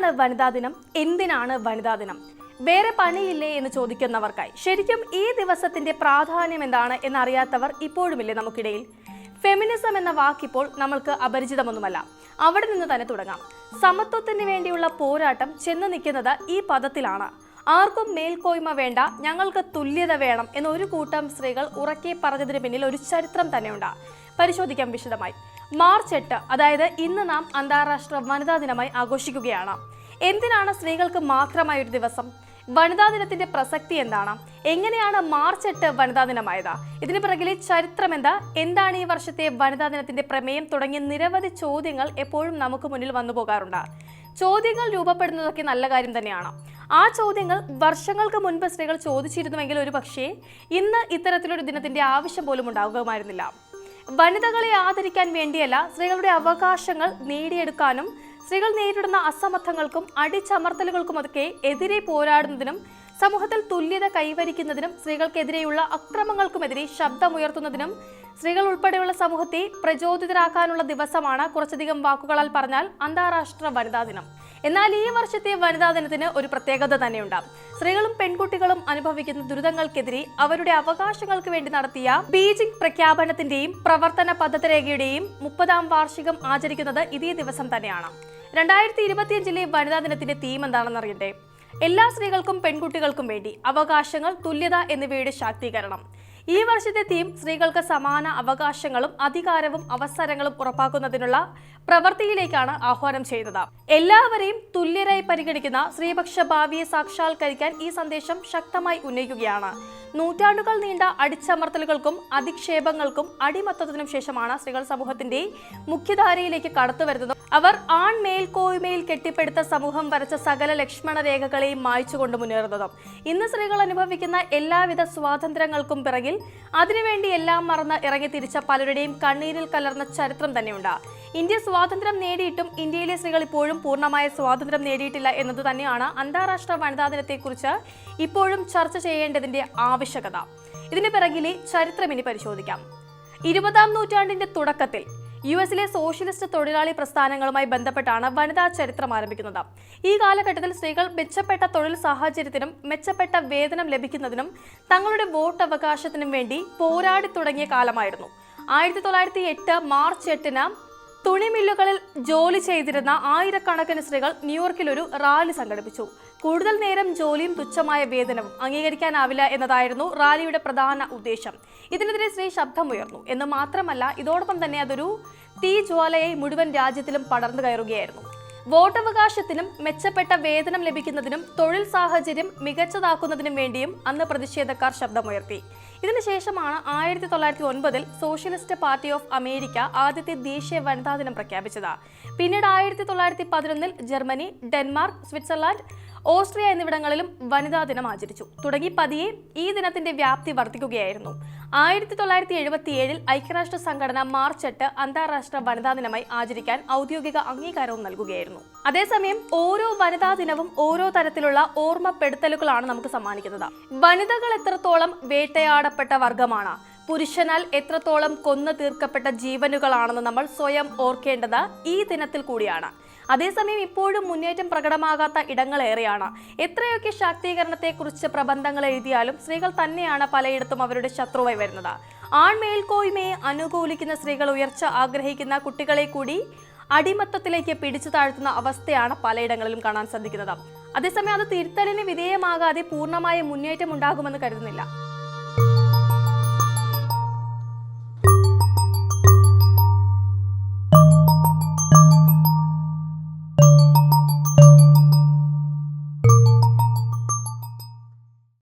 എന്താണ് വനിതാ ദിനം? എന്തിനാണ് വനിതാ ദിനം? വേറെ പണിയില്ലേ എന്ന് ചോദിക്കുന്നവർക്കായി. ശരിക്കും ഈ ദിവസത്തിന്റെ പ്രാധാന്യം എന്താണ് എന്നറിയാത്തവർ ഇപ്പോഴുമില്ലേ നമുക്കിടയിൽ? ഫെമിനിസം എന്ന വാക്കിപ്പോൾ നമ്മൾക്ക് അപരിചിതമൊന്നുമല്ല. അവിടെ നിന്ന് തന്നെ തുടങ്ങാം. സമത്വത്തിന് വേണ്ടിയുള്ള പോരാട്ടം ചെന്ന് നിൽക്കുന്നത് ഈ പദത്തിലാണ്. ആർക്കും മേൽക്കോയ്മ വേണ്ട ഞങ്ങൾക്ക് തുല്യത വേണം എന്ന ഒരു കൂട്ടം സ്ത്രീകൾ ഉറക്കി പറഞ്ഞതിന് പിന്നിൽ ഒരു ചരിത്രം തന്നെയുണ്ട്. പരിശോധിക്കാം വിശദമായി. മാർച്ച് എട്ട് അതായത് ഇന്ന് നാം അന്താരാഷ്ട്ര വനിതാ ദിനമായി ആഘോഷിക്കുകയാണ്. എന്തിനാണ് സ്ത്രീകൾക്ക് മാത്രമായ ഒരു ദിവസം? വനിതാ ദിനത്തിന്റെ പ്രസക്തി എന്താണ്? എങ്ങനെയാണ് മാർച്ച് എട്ട് വനിതാ ദിനമായത്? ഇതിന് പിറകിലെ ചരിത്രം എന്താ? എന്താണ് ഈ വർഷത്തെ വനിതാ ദിനത്തിന്റെ പ്രമേയം തുടങ്ങിയ നിരവധി ചോദ്യങ്ങൾ എപ്പോഴും നമുക്ക് മുന്നിൽ വന്നു പോകാറുണ്ട്. ചോദ്യങ്ങൾ രൂപപ്പെടുന്നതൊക്കെ നല്ല കാര്യം തന്നെയാണ്. ആ ചോദ്യങ്ങൾ വർഷങ്ങൾക്ക് മുൻപ് സ്ത്രീകൾ ചോദിച്ചിരുന്നുവെങ്കിൽ ഒരു പക്ഷേ ഇന്ന് ഇത്തരത്തിലൊരു ദിനത്തിന്റെ ആവശ്യം പോലും ഉണ്ടാകുമായിരുന്നില്ല. വനിതകളെ ആദരിക്കാൻ വേണ്ടിയല്ല സ്ത്രീകളുടെ അവകാശങ്ങൾ നേടിയെടുക്കാനും സ്ത്രീകൾ നേരിടുന്ന അസമത്വങ്ങൾക്കും അടിച്ചമർത്തലുകൾക്കുമൊക്കെ എതിരെ പോരാടുന്നതിനും സമൂഹത്തിൽ തുല്യത കൈവരിക്കുന്നതിനും സ്ത്രീകൾക്കെതിരെയുള്ള അക്രമങ്ങൾക്കുമെതിരെ ശബ്ദമുയർത്തുന്നതിനും സ്ത്രീകൾ ഉൾപ്പെടെയുള്ള സമൂഹത്തെ പ്രചോദിതരാക്കാനുള്ള ദിവസമാണ് കുറച്ചധികം വാക്കുകളാൽ പറഞ്ഞാൽ അന്താരാഷ്ട്ര വനിതാ ദിനം. എന്നാൽ ഈ വർഷത്തെ വനിതാ ദിനത്തിന് ഒരു പ്രത്യേകത തന്നെയുണ്ട് സ്ത്രീകളും പെൺകുട്ടികളും അനുഭവിക്കുന്ന ദുരിതങ്ങൾക്കെതിരെ അവരുടെ അവകാശങ്ങൾക്ക് വേണ്ടി നടത്തിയ ബീജിംഗ് പ്രഖ്യാപനത്തിന്റെയും പ്രവർത്തന പദ്ധതിരേഖയുടെയും മുപ്പതാം വാർഷികം ആചരിക്കുന്നത് ഇതേ ദിവസം തന്നെയാണ്. രണ്ടായിരത്തി ഇരുപത്തിയഞ്ചിലെ വനിതാ ദിനത്തിന്റെ തീം എന്താണെന്ന് അറിയട്ടെ എല്ലാ സ്ത്രീകൾക്കും പെൺകുട്ടികൾക്കും വേണ്ടി അവകാശങ്ങൾ തുല്യത എന്നിവയുടെ ശാക്തീകരണം. ഈ വർഷത്തെ തീം സ്ത്രീകൾക്ക് സമാന അവകാശങ്ങളും അധികാരവും അവസരങ്ങളും ഉറപ്പാക്കുന്നതിനുള്ള പ്രവൃത്തിയിലേക്കാണ് ആഹ്വാനം ചെയ്യുന്നത്. എല്ലാവരെയും തുല്യരായി പരിഗണിക്കുന്ന സ്ത്രീപക്ഷ ഭാവിയെ സാക്ഷാത്കരിക്കാൻ ഈ സന്ദേശം ശക്തമായി ഉന്നയിക്കുകയാണ്. നൂറ്റാണ്ടുകൾ നീണ്ട അടിച്ചമർത്തലുകൾക്കും അധിക്ഷേപങ്ങൾക്കും അടിമത്തത്തിനും ശേഷമാണ് സ്ത്രീകൾ സമൂഹത്തിന്റെ മുഖ്യധാരയിലേക്ക് കടന്നു വരുന്നത് അവർ ആൺ മേൽക്കോയ്മയിൽ കെട്ടിപ്പടുത്ത സമൂഹം വരച്ച സകല ലക്ഷ്മണ രേഖകളെയും മായ്ച്ചുകൊണ്ട് മുന്നേറുന്നതും. ഇന്ന് സ്ത്രീകൾ അനുഭവിക്കുന്ന എല്ലാവിധ സ്വാതന്ത്ര്യങ്ങൾക്കും പിറകിൽ അതിനുവേണ്ടി എല്ലാം മറന്ന് ഇറങ്ങി തിരിച്ച പലരുടെയും കണ്ണീരിൽ കലർന്ന ചരിത്രം തന്നെയുണ്ട്. ഇന്ത്യ സ്വാതന്ത്ര്യം നേടിയിട്ടും ഇന്ത്യയിലെ സ്ത്രീകൾ ഇപ്പോഴും പൂർണമായ സ്വാതന്ത്ര്യം നേടിയിട്ടില്ല എന്നത് തന്നെയാണ് അന്താരാഷ്ട്ര വനിതാ ദിനത്തെക്കുറിച്ച് ഇപ്പോഴും ചർച്ച ചെയ്യേണ്ടതിന്റെ ആവശ്യകത. ഇതിന് പിറകിലെ ചരിത്രം ഇനി പരിശോധിക്കാം. ഇരുപതാം നൂറ്റാണ്ടിന്റെ തുടക്കത്തിൽ യു എസിലെ സോഷ്യലിസ്റ്റ് തൊഴിലാളി പ്രസ്ഥാനങ്ങളുമായി ബന്ധപ്പെട്ടാണ് വനിതാ ചരിത്രം ആരംഭിക്കുന്നത്. ഈ കാലഘട്ടത്തിൽ സ്ത്രീകൾ മെച്ചപ്പെട്ട തൊഴിൽ സാഹചര്യത്തിനും മെച്ചപ്പെട്ട വേതനം ലഭിക്കുന്നതിനും തങ്ങളുടെ വോട്ട് അവകാശത്തിനും വേണ്ടി പോരാടി തുടങ്ങിയ കാലമായിരുന്നു. ആയിരത്തി തൊള്ളായിരത്തി എട്ട് മാർച്ച് എട്ടിന് തുണിമില്ലുകളിൽ ജോലി ചെയ്തിരുന്ന ആയിരക്കണക്കിന് സ്ത്രീകൾ ന്യൂയോർക്കിൽ ഒരു റാലി സംഘടിപ്പിച്ചു. കൂടുതൽ നേരം ജോലിയും തുച്ഛമായ വേതനവും അംഗീകരിക്കാനാവില്ല എന്നതായിരുന്നു റാലിയുടെ പ്രധാന ഉദ്ദേശം. ഇതിനെതിരെ സ്ത്രീ ശബ്ദമുയർന്നു. എന്ന് മാത്രമല്ല ഇതോടൊപ്പം തന്നെ അതൊരു തീജ്വാലയായി മുഴുവൻ രാജ്യത്തിലും പടർന്നു കയറുകയായിരുന്നു. വോട്ടവകാശത്തിനും മെച്ചപ്പെട്ട വേതനം ലഭിക്കുന്നതിനും തൊഴിൽ സാഹചര്യം മികച്ചതാക്കുന്നതിനും വേണ്ടിയും അന്ന് പ്രതിഷേധക്കാർ ശബ്ദമുയർത്തി. ഇതിനുശേഷമാണ് ആയിരത്തി തൊള്ളായിരത്തി ഒൻപതിൽ സോഷ്യലിസ്റ്റ് പാർട്ടി ഓഫ് അമേരിക്ക ആദ്യത്തെ ദേശീയ വനിതാ ദിനം പ്രഖ്യാപിച്ചത്. പിന്നീട് ആയിരത്തി തൊള്ളായിരത്തി പതിനൊന്നിൽ ജർമ്മനി ഡെൻമാർക്ക് സ്വിറ്റ്സർലാൻഡ് ഓസ്ട്രിയ എന്നിവിടങ്ങളിലും വനിതാ ദിനം ആചരിച്ചു. തുടങ്ങി പതിയെ ഈ ദിനത്തിന്റെ വ്യാപ്തി വർദ്ധിക്കുകയായിരുന്നു. ആയിരത്തി തൊള്ളായിരത്തി എഴുപത്തി ഏഴിൽ ഐക്യരാഷ്ട്ര സംഘടന മാർച്ച് എട്ട് അന്താരാഷ്ട്ര വനിതാ ദിനമായി ആചരിക്കാൻ ഔദ്യോഗിക അംഗീകാരവും നൽകുകയായിരുന്നു. അതേസമയം ഓരോ വനിതാ ദിനവും ഓരോ തരത്തിലുള്ള ഓർമ്മപ്പെടുത്തലുകളാണ് നമുക്ക് സമ്മാനിക്കുന്നത്. വനിതകൾ എത്രത്തോളം വേട്ടയാടപ്പെട്ട വർഗമാണ് പുരുഷനാൽ എത്രത്തോളം കൊന്നു തീർക്കപ്പെട്ട ജീവനുകളാണെന്ന് നമ്മൾ സ്വയം ഓർക്കേണ്ടത് ഈ ദിനത്തിൽ കൂടിയാണ്. അതേസമയം ഇപ്പോഴും മുന്നേറ്റം പ്രകടമാകാത്ത ഇടങ്ങളേറെയാണ്. എത്രയൊക്കെ ശാക്തീകരണത്തെക്കുറിച്ച് പ്രബന്ധങ്ങൾ എഴുതിയാലും സ്ത്രീകൾ തന്നെയാണ് പലയിടത്തും അവരുടെ ശത്രുവായി വരുന്നത്. ആൺമേൽക്കോയ്മയെ അനുകൂലിക്കുന്ന സ്ത്രീകൾ ഉയർച്ച ആഗ്രഹിക്കുന്ന കുട്ടികളെ കൂടി അടിമത്തത്തിലേക്ക് പിടിച്ചു താഴ്ത്തുന്ന അവസ്ഥയാണ് പലയിടങ്ങളിലും കാണാൻ സാധിക്കുന്നത്. അതേസമയം അത് തിരുത്തലിന് വിധേയമാകാതെ പൂർണമായ മുന്നേറ്റം ഉണ്ടാകുമെന്ന് കരുതുന്നില്ല.